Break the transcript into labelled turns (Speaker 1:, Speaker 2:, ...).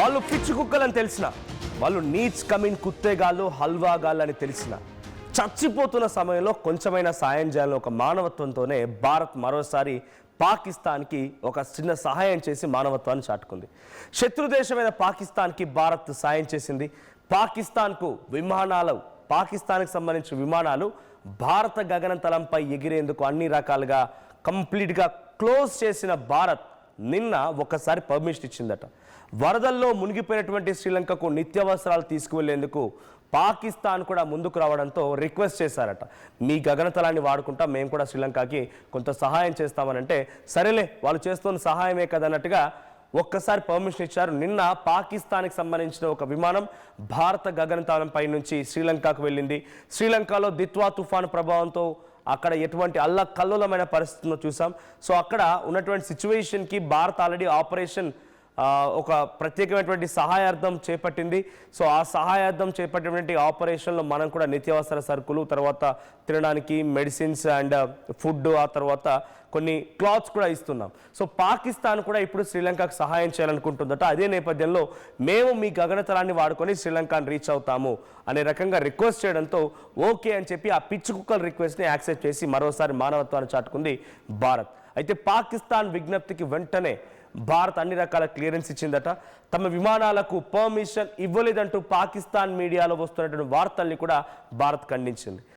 Speaker 1: వాళ్ళు పిచ్చి కుక్కలని తెలిసిన. వాళ్ళు నీచ్ కమిన్ కుత్తేగాళ్ళు హల్వాగాళ్ళు అని తెలిసిన. చచ్చిపోతున్న సమయంలో కొంచెమైనా సాయం చేయాలని ఒక మానవత్వంతోనే భారత్ మరోసారి పాకిస్తాన్కి ఒక చిన్న సహాయం చేసి మానవత్వాన్ని చాటుకుంది. శత్రు దేశమైన పాకిస్తాన్కి భారత్ సాయం చేసింది. పాకిస్తాన్కు విమానాలు పాకిస్తాన్కి సంబంధించిన విమానాలు భారత గగనతలంపై ఎగిరేందుకు అన్ని రకాలుగా కంప్లీట్గా క్లోజ్ చేసిన భారత్ నిన్న ఒకసారి పర్మిషన్ ఇచ్చిందట. వరదల్లో మునిగిపోయినటువంటి శ్రీలంకకు నిత్యావసరాలు తీసుకువెళ్ళేందుకు పాకిస్తాన్ కూడా ముందుకు రావడంతో రిక్వెస్ట్ చేశారట. మీ గగనతలాన్ని వాడుకుంటా మేము కూడా శ్రీలంకకి కొంత సహాయం చేస్తామనంటే సరేలే వాళ్ళు చేస్తున్న సహాయమే కదన్నట్టుగా ఒక్కసారి పర్మిషన్ ఇచ్చారు. నిన్న పాకిస్తాన్కి సంబంధించిన ఒక విమానం భారత గగనతలంపై నుంచి శ్రీలంకకు వెళ్ళింది. శ్రీలంకలో దిత్వా తుఫాను ప్రభావంతో అక్కడ ఎటువంటి అల్లకల్లోలమైన పరిస్థితులను చూసాం. సో అక్కడ ఉన్నటువంటి సిచ్యువేషన్కి భారత్ ఆల్రెడీ ఆపరేషన్ ఒక ప్రత్యేకమైనటువంటి సహాయార్థం చేపట్టింది. సో ఆ సహాయార్థం చేపట్టినటువంటి ఆపరేషన్లో మనం కూడా నిత్యావసర సరుకులు తర్వాత తినడానికి మెడిసిన్స్ అండ్ ఫుడ్ ఆ తర్వాత కొన్ని క్లాత్స్ కూడా ఇస్తున్నాం. సో పాకిస్తాన్ కూడా ఇప్పుడు శ్రీలంకకు సహాయం చేయాలనుకుంటుందట. అదే నేపథ్యంలో మేము మీ గగనతలాన్ని వాడుకొని శ్రీలంకను రీచ్ అవుతాము అనే రకంగా రిక్వెస్ట్ చేయడంతో ఓకే అని చెప్పి ఆ పిచ్చి కుక్కల రిక్వెస్ట్ని యాక్సెప్ట్ చేసి మరోసారి మానవత్వాన్ని చాటుకుంది భారత్. అయితే పాకిస్తాన్ విజ్ఞప్తికి వెంటనే భారత్ అన్ని రకాల క్లియరెన్స్ ఇచ్చిందట. తమ విమానాలకు పర్మిషన్ ఇవ్వలేదంటూ పాకిస్తాన్ మీడియాలో వస్తున్నటువంటి వార్తల్ని కూడా భారత్ ఖండించింది.